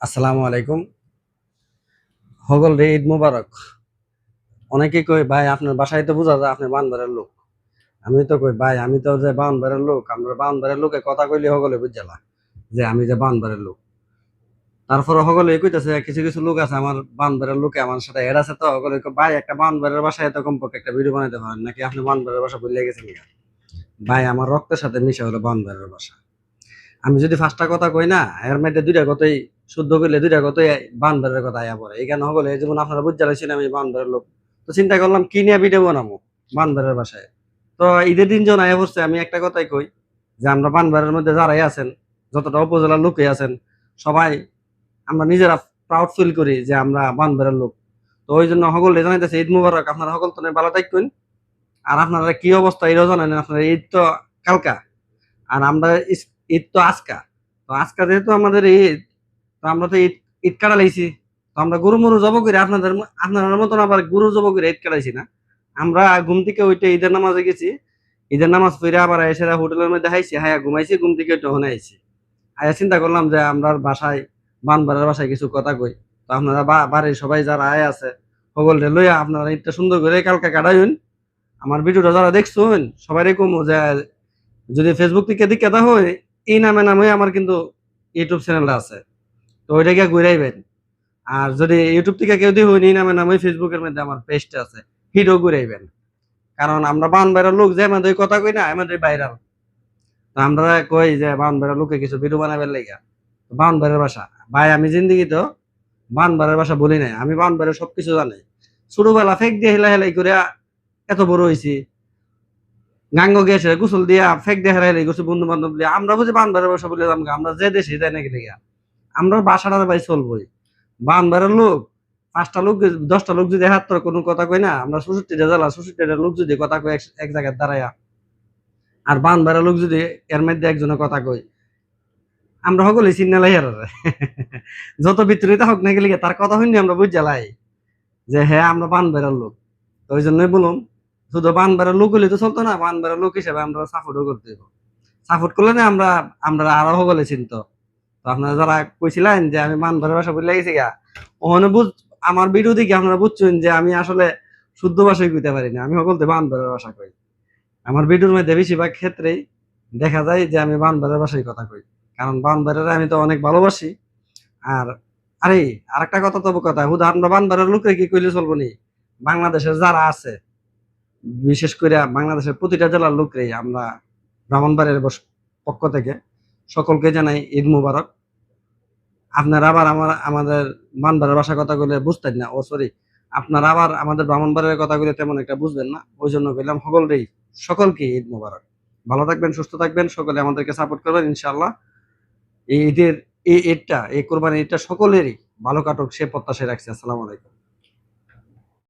আসসালামু আলাইকুম। হগল রে ঈদ মুবারক। অনেকে কই ভাই, আপনার বাসায় তো বোঝা যায় আপনি বানবারের লোক। আমি তো কই, ভাই, আমি তো যে বানবারের লোক আমরা বানবারের লোকে কথা কইলে হগলে বুঝালা যে আমি যে বানবারের লোক। তারপরে হগলে কইতেছে, কিছু কিছু লোক আছে আমার বানবারের লোকে, আমার সাথে এড আছে তো। হগলে ভাই, একটা বানবারের বাসায় তো কমপক্ষে একটা ভিডিও বানাইতে পারেন, নাকি আপনি বানবারের বাসা বলে গেছেন? ভাই, আমার রক্তের সাথে মিশে হলো বানবারের বাসা। আমি যদি ফার্স্টটা কথা কই না, এর মধ্যে দুইটা কথাই শুদ্ধ করলে দুইটা কথাই বানবারের কথা আয়া পড়ে। এইখানে হগলে যেমন আপনারা বুঝতে পারছেন আমি বানবারের লোক। তো চিন্তা করলাম, কি নিয়ে ভিডিও বানাবো বানবারের বাসায়? তো ঈদের যখন আয়া পড়ছে, আমি একটা কথাই কই যে আমরা বানবারের মধ্যে যারাই আছেন, যতটা উপজেলার লোকে আছেন, সবাই আমরা নিজেরা প্রাউড ফিল করি যে আমরা বানবারের লোক। তো ওই জন্য সকলে জানাইতেছে, ঈদ মুবারক, আপনারা সকল তো ভালো থাকবেন। আর আপনারা কি অবস্থা এটাও জানেন, আপনারা ঈদ তো কালকা। আর আমরা ঈদ তো আজকা। তো আজকা যেহেতু আমাদের ঈদ আমরা তো ঈদ ঈদ কাটালাইছি। তো আমরা গরু মরু জব করে আপনাদের আপনার মতন আবার গরু জব করে ঈদ কাটাইছি না। আমরা ঘুম থেকে ওইটা ঈদের নামাজে গেছি। ঈদের নামাজ পড়ে আবার এসে হোটেলের মধ্যে হাইছি হায়া ঘুমাইছি, ঘুম থেকে ওইটা হনে আইছি। আয়া চিন্তা করলাম যে আমরা বাসায় বানবারের বাসায় কিছু কথা কই। তো আপনারা বাড়ির সবাই যারা আয় আছে, সকলরে লইয়া আপনারা ঈদটা সুন্দর করে কালকে কাটাইন আমার ভিডিওটা যারা দেখছুন সবাই কমো যে যদি ফেসবুক থেকে দিকে হয় এই নামে নামে আমার কিন্তু ইউটিউব চ্যানেলটা আছে। তো ওইটা গিয়ে ঘুরাইবেন আর যদি ইউটিউব থেকে কেউ দিয়ে এই নামে নামে ফেসবুকের মধ্যে আমার পেজটা আছে হিটও ঘুরাইবেন কারণ আমরা বান বাইরের লোক যে আমাদের কথা কই না, আমাদের বাইরাল তো আমরা কই যে বান বাইরের লোকে কিছু ভিডিও বানাবার লেগা। বান বাইরের ভাষা। ভাই, আমি জিন্দগি তো বান বাইরের ভাষা বলি নাই। আমি বান বাইরের সবকিছু জানি। ছোটবেলা ফেক দিয়ে হেলা হেলাই করে এত বড় হয়েছি গাঙ্গ গেছে গোসল দিয়া ফেক দিয়ে হেলা হেলাই গেছে বন্ধু বান্ধব দিয়ে। আমরা বুঝি বানবারের বাসা বলে দাম আমরা যে দেশে যাই নাকি লেগা আমরা বাসাটা ভাই চলবই। বানবারের লোক, পাঁচটা লোক দশটা লোক যদি হাত তোর কোনো কথা কই না, আমরা ষষট্টিটা জেলা ষষট্টিটা লোক যদি কথা কই এক- জায়গায় দাঁড়ায়া। আর বানবারের লোক যদি এর মধ্যে একজনের কথা কই আমরা সকলে চিন্নালাই আর যত বিতরিত হোক না গেলে তার কথা শুনি আমরা বুঝ জ্বালাই যে হ্যাঁ আমরা বানবারের লোক। তো ওই জন্যই বলুন শুধু বানবারের লোক হলে তো চলতো না বানবারের লোক হিসেবে আমরা সাপোর্টও করতে সাপোর্ট করলে না আমরা আমরা আরও সকলে চিন্ত। আপনারা যারা কইছিলেন যে আমি বানবারের ভাষা বলে গেছি গা, ওখানে বুঝ আমার ভিডিও দেখে আপনারা বুঝছেন যে আমি আসলে শুদ্ধ ভাষায় কইতে পারি না। আমি সকলতে বানবারের ভাষা কই। আমার ভিডিওর মধ্যে বেশিরভাগ ক্ষেত্রেই দেখা যায় যে আমি বানবারের ভাষায় কথা কই। কারণ বানবারের আমি তো অনেক ভালোবাসি। আর আরে, আরেকটা কথা তো কথা, হুদা, আমরা বানবারের লোকরে কি কইলে চলবো নি? বাংলাদেশের যারা আছে, বিশেষ করে বাংলাদেশের প্রতিটা জেলার লোকরেই আমরা ব্রাহ্মণবাড়ির পক্ষ থেকে সকলকে জানাই ঈদ মুবারক। আপনারা আবার আমার, আমাদের মানবারের ভাষা কথাগুলো বুঝতেন না। ও সরি আপনার আবার আমাদের ব্রাহ্মণবারের কথাগুলো তেমন একটা বুঝবেন না। ওই জন্য বললাম সকলকেই সকলকে ঈদ মুবারক। ভালো থাকবেন, সুস্থ থাকবেন, সকলে আমাদেরকে সাপোর্ট করবেন ইনশাল্লাহ এই ঈদের, এই ঈদটা, এই কোরবানি ঈদটা সকলেরই ভালো কাটুক, সে প্রত্যাশায় রাখছি। আসসালামু আলাইকুম।